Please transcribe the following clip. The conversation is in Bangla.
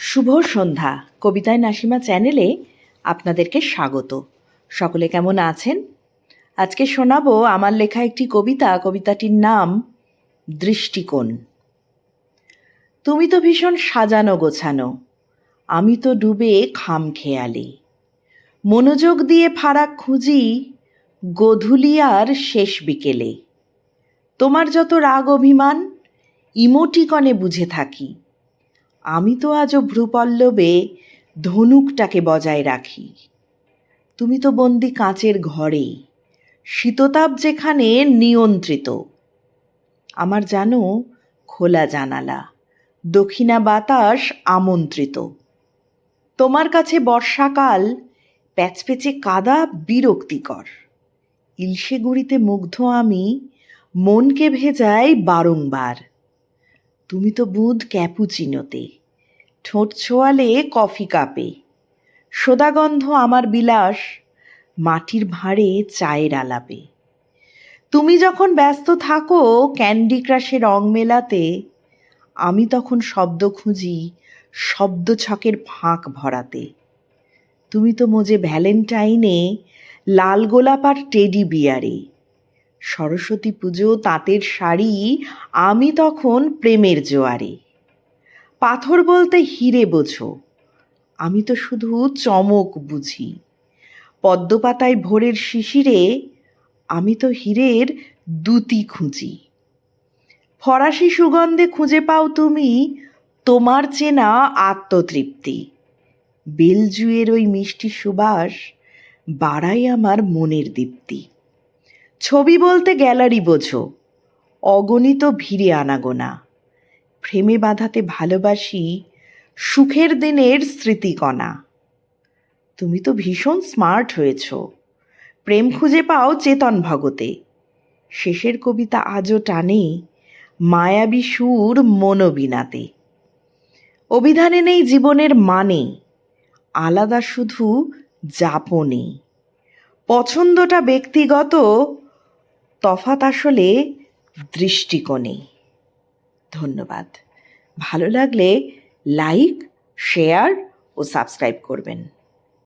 শুভ সন্ধ্যা। কবিতায় নাসিমা চ্যানেলে আপনাদেরকে স্বাগত। সকলে কেমন আছেন? আজকে শোনাবো আমার লেখা একটি কবিতা। কবিতাটির নাম, দৃষ্টিকোণ। তুমি তো ভীষণ সাজানো গোছানো। আমি তো ডুবে খাম খেয়ালে। মনোযোগ দিয়ে ফারাক খুঁজি, গধূলি আর শেষ বিকেলে। তোমার যত রাগ অভিমান, ইমোটিকনে বুঝে থাকি। আমি তো আজও ভ্রুপল্লবে ধনুকটাকে বজায় রাখি। তুমি তো বন্দি কাঁচের ঘরে, শীততাপ যেখানে নিয়ন্ত্রিত। আমার জানো, খোলা জানালা, দক্ষিণা বাতাস আমন্ত্রিত। তোমার কাছে বর্ষাকাল প্যাচপেচে কাদা বিরক্তিকর। ইলশে গুড়িতে মুগ্ধ আমি, মনকে ভেজাই বারংবার। তুমি তো বুধ ক্যাপুচিনোতে। ঠোঁট ছোয়ালে কফি কাপে। সোদাগন্ধ আমার বিলাস, মাটির ভাঁড়ে চায়ের আলাপে। তুমি যখন ব্যস্ত থাকো ক্যান্ডি ক্রাশে রং মেলাতে, আমি তখন শব্দ খুঁজি শব্দ ছকের ফাঁক ভরাতে। তুমি তো মোজে ভ্যালেন্টাইনে লাল গোলাপ আর টেডি বিয়ারে। সরস্বতী পুজো তাঁতের শাড়ি, আমি তখন প্রেমের জোয়ারে। পাথর বলতে হিরে বোঝো, আমি তো শুধু চমক বুঝি। পদ্মপাতায় ভোরের শিশিরে, আমি তো হীরের দুতি খুঁজি। ফরাসি সুগন্ধে খুঁজে পাও তুমি, তোমার চেনা আত্মতৃপ্তি। বেলজুয়ের ওই মিষ্টি সুবাস বাড়াই আমার মনের দীপ্তি। ছবি বলতে গ্যালারি বোঝো, অগণিত ভিড়ে আনাগোনা। ফ্রেমে বাঁধাতে ভালোবাসি সুখের দিনের স্মৃতিকণা। তুমি তো ভীষণ স্মার্ট হয়েছ, প্রেম খুঁজে পাও চেতন ভগতে। শেষের কবিতা আজও টানে মায়াবী সুর মনোবিনাতে অভিধানে নেই জীবনের মানে আলাদা শুধু যাপনে। পছন্দটা ব্যক্তিগত তফাত আসলে দৃষ্টিকোণে। ধন্যবাদ। ভালো লাগলে লাইক শেয়ার ও সাবস্ক্রাইব করবেন।